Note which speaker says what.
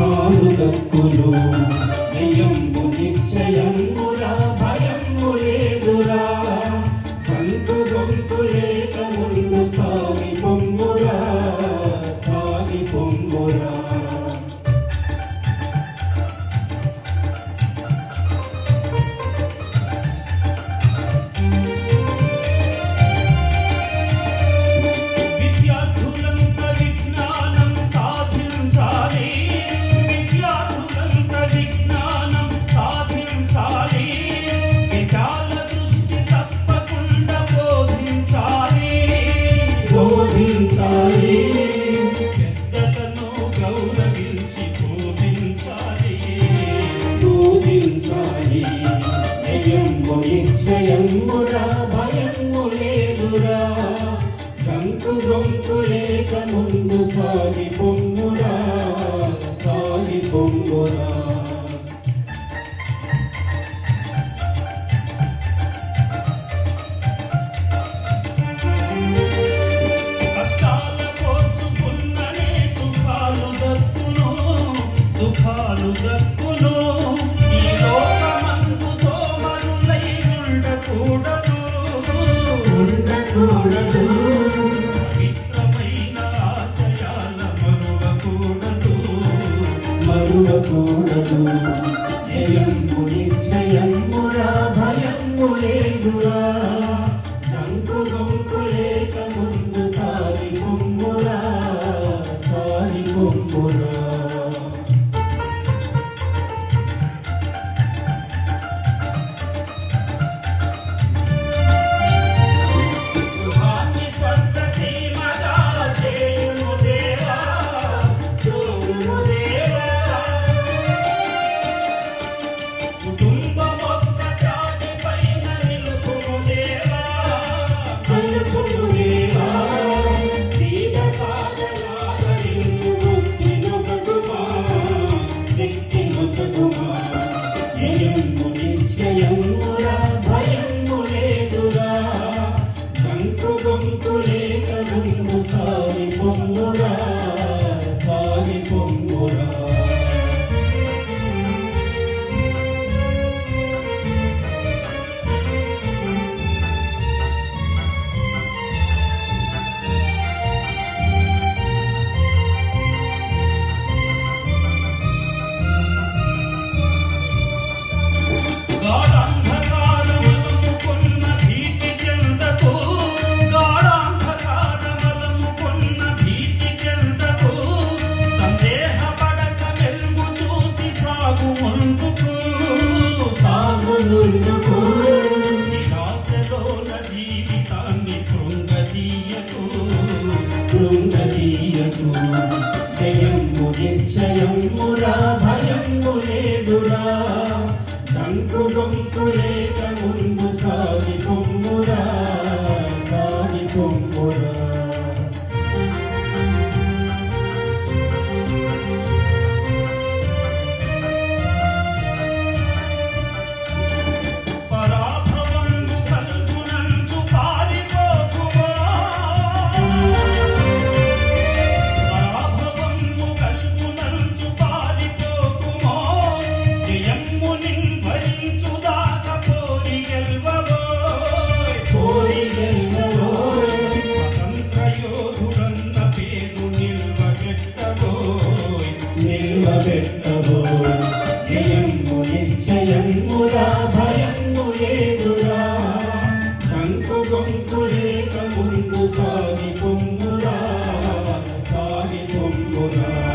Speaker 1: భారు భక్తులు జయంబు నిశ్చయంబురా భయంబు లేదురా. సంతు గొంతు
Speaker 2: లేకములు
Speaker 1: పూజించాలి
Speaker 2: పెద్దలను గౌరవించి పూజించాలి
Speaker 1: పూజించాలి జయము నిశ్చయమురా భయము లేదురా. గంకు గొంకు లేక ముందు సాగి పొమ్మురా. మరువకూడదు
Speaker 2: పవిత్రమైన ఆశయాల మరువకూడదు
Speaker 1: మరువకూడదు జయము నిశ్చయమురా లేదురా జీవితాన్ని కృంగదీయకు. కృంగదీయకు. జయము నిశ్చయము రా లేదురా. సంకు గొంకులే భయమురా భయము లేదురా సంకు గొంకు లేక ముందు సాగి పొమ్మురా సాగి పొమ్మురా